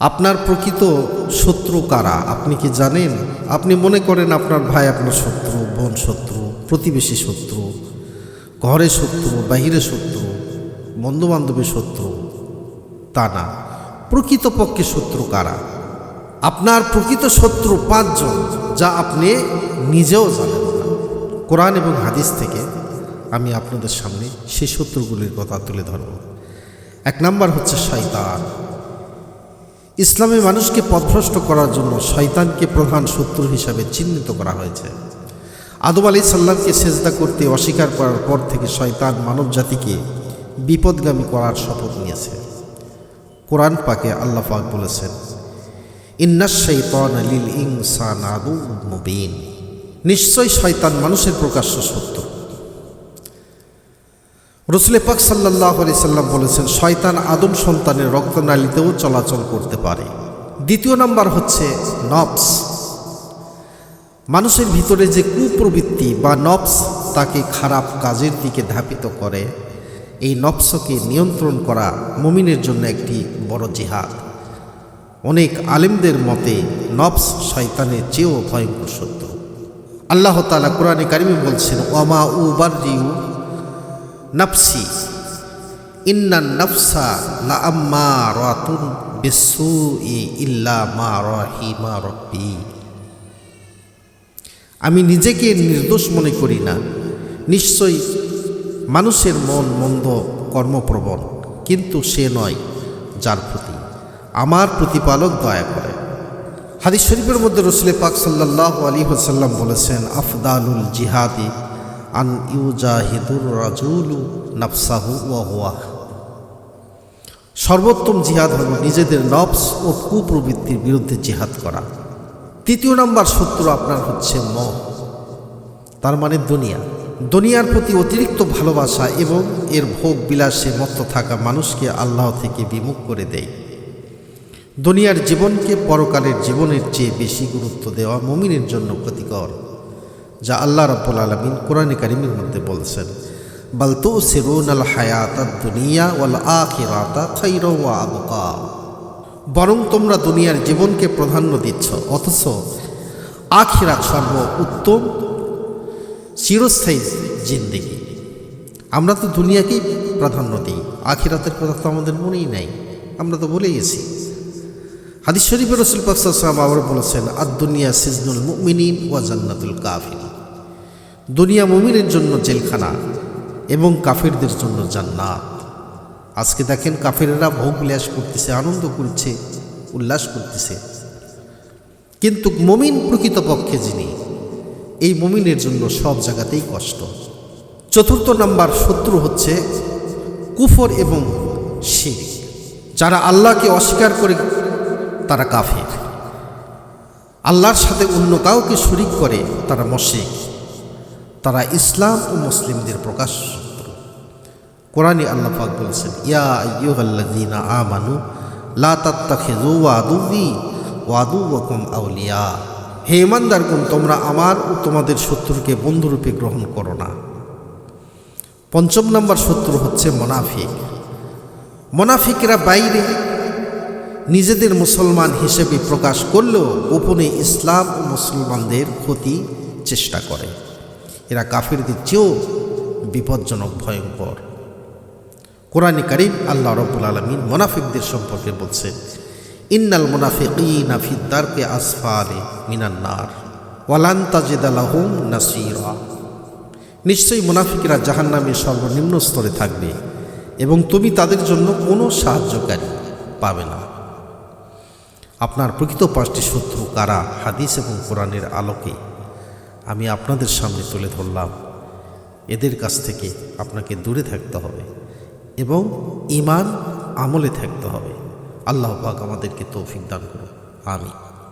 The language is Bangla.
আপনার প্রকৃত শত্রু কারা? আপনি কি জানেন? আপনি মনে করেন আপনার ভাই আপনার শত্রু, বোন শত্রু, প্রতিবেশী শত্রু, ঘরে শত্রু, বাহিরে শত্রু বন্ধুবান্ধবের শত্রু, তা না। প্রকৃতপক্ষে শত্রু কারা? আপনার প্রকৃত শত্রু পাঁচজন যা আপনি নিজেও জানেন না। কোরআন এবং হাদিস থেকে আমি আপনাদের সামনে সেই শত্রুগুলির কথা তুলে ধরব। এক নাম্বার হচ্ছে শয়তান। ইসলামে মানুষকে পথভ্রষ্ট করার জন্য শয়তানকে প্রধান শত্রু হিসাবে চিহ্নিত করা হয়েছে। আদম আলী সাল্লামকে সেজদা করতে অস্বীকার করার পর থেকে শয়তান মানব জাতিকে বিপদগামী করার শপথ নিয়েছে। কোরআন পাকে আল্লাহ পাক বলেছেন, ইন্নাস শৈতান লিল ইনসান আদু নিশ্চয় শয়তান মানুষের প্রকাশ্য সত্য রসুলে পাক সাল্লাহ আলি সাল্লাম বলেছেন, শয়তান আদম সন্তানের রক্তনালীতেও চলাচল করতে পারে। দ্বিতীয় নাম্বার হচ্ছে নবস মানুষের ভিতরে যে কুপ্রবৃত্তি বা নবস তাকে খারাপ কাজের দিকে ধাপিত করে, এই নবসকে নিয়ন্ত্রণ করা মুমিনের জন্য একটি বড় জিহাদ। অনেক আলেমদের মতে নবস শয়তানের চেয়েও ভয়ঙ্কর সত্য আল্লাহ তালা কোরআনে কারিমে বলছেন ওমা উবার নফসি। ইন্না নফসা লা আম্মা রাতুন বিসু ইল্লা মা রাহিমা রব্বি। আমি নিজেকে নির্দোষ মনে করি না। নিশ্চয়ই মানুষের মন মন্দ, কর্মপ্রবণ, কিন্তু সে নয় যার প্রতি। আমার প্রতিপালক দয়া করে। হাদিস শরীফের মধ্যে রসুলে পাক সাল্লাহ আলী হাসাল্লাম বলেছেন, আফদালুল জিহাদি আন ইউজাহিদুর রাজুলু নাফসাহু ওয়াহ সর্বোত্তম জিহাদ হল নিজেদের নফস ও কুপ্রবৃত্তির বিরুদ্ধে জিহাদ করা। তৃতীয় নম্বর শত্রু আপনার হচ্ছে ম তার মানে দুনিয়া। দুনিয়ার প্রতি অতিরিক্ত ভালোবাসা এবং এর ভোগ বিলাসে মত্ত থাকা মানুষকে আল্লাহ থেকে বিমুখ করে দেয়। দুনিয়ার জীবনকে পরকালের জীবনের চেয়ে বেশি গুরুত্ব দেওয়া মমিনের জন্য ক্ষতিকর। যা আল্লাহ রাব্বুল আলমিন কোরআন কারিমের মধ্যে বলছেন বালতু সিরুন আল হায়াত দুনিয়া ওয়াল আখিরাতা খাইর ওয়া আবকা। বরং তোমরা দুনিয়ার জীবনকে প্রাধান্য দিচ্ছ, অথচ আখিরাত সর্ব উত্তম চিরস্থায়ী জিন্দিগি। আমরা তো দুনিয়াকেই প্রাধান্য দিই, আখিরাতের কথা তো আমাদের মনেই নাই, আমরা তো বলে গেছি। হাদিস শরীফের রসুল পাকসাল্লাম আবার বলেছেন আদ দুনিয়া সিজনুল মুমিনিন ওয়া জান্নাতুল কাফির দুনিয়া মুমিনের জন্য জেলখানা এবং কাফেরদের জন্য জান্নাত। আজকে দেখেন কাফেরেরা ভোগ বিলাস করতেছে, আনন্দ করছে, উল্লাস করতেছে। কিন্তু মমিন প্রকৃতপক্ষে যিনি, এই মমিনের জন্য সব জায়গাতেই কষ্ট। চতুর্থ নাম্বার শত্রু হচ্ছে কুফর এবং শির যারা আল্লাহকে অস্বীকার করে তারা কাফের। আল্লাহর সাথে অন্য কাউকে শরিক করে তারা মশিক তারা ইসলাম ও মুসলিমদের প্রকাশ কোরআনে আল্লাহ পাক বলছেন, ইয়া আমানু, লা আউলিয়া। হে ইমানদারগণ তোমরা আমার ও তোমাদের শত্রুকে বন্ধুরূপে গ্রহণ করো না। পঞ্চম নম্বর শত্রু হচ্ছে মোনাফিক। মোনাফিকরা বাইরে নিজেদের মুসলমান হিসেবে প্রকাশ করলেও গোপনে ইসলাম ও মুসলমানদের ক্ষতি চেষ্টা করে। এরা কাফিরদের চেয়েও বিপজ্জনক, ভয়ঙ্কর। কোরআনে কারিম আল্লাহ রব্বুল আলমিন মোনাফিকদের সম্পর্কে বলছে, ইন্নাল মোনাফিকিনা ফিদ্দারকে আসফালে মিনান্নার ওয়ালান নাসিরা। নিশ্চয়ই মুনাফিকরা জাহান্নামের সর্বনিম্ন স্তরে থাকবে এবং তুমি তাদের জন্য কোনো সাহায্যকারী পাবে না। আপনার প্রকৃত পাঁচটি শত্রু কারা? হাদিস এবং কোরআনের আলোকে আমি আপনাদের সামনে তুলে ধরলাম। এদের কাছ থেকে আপনাকে দূরে থাকতে হবে এবং ইমান আমলে থাকতে হবে। আল্লাহ আমাদেরকে তৌফিক দান করুন। আমি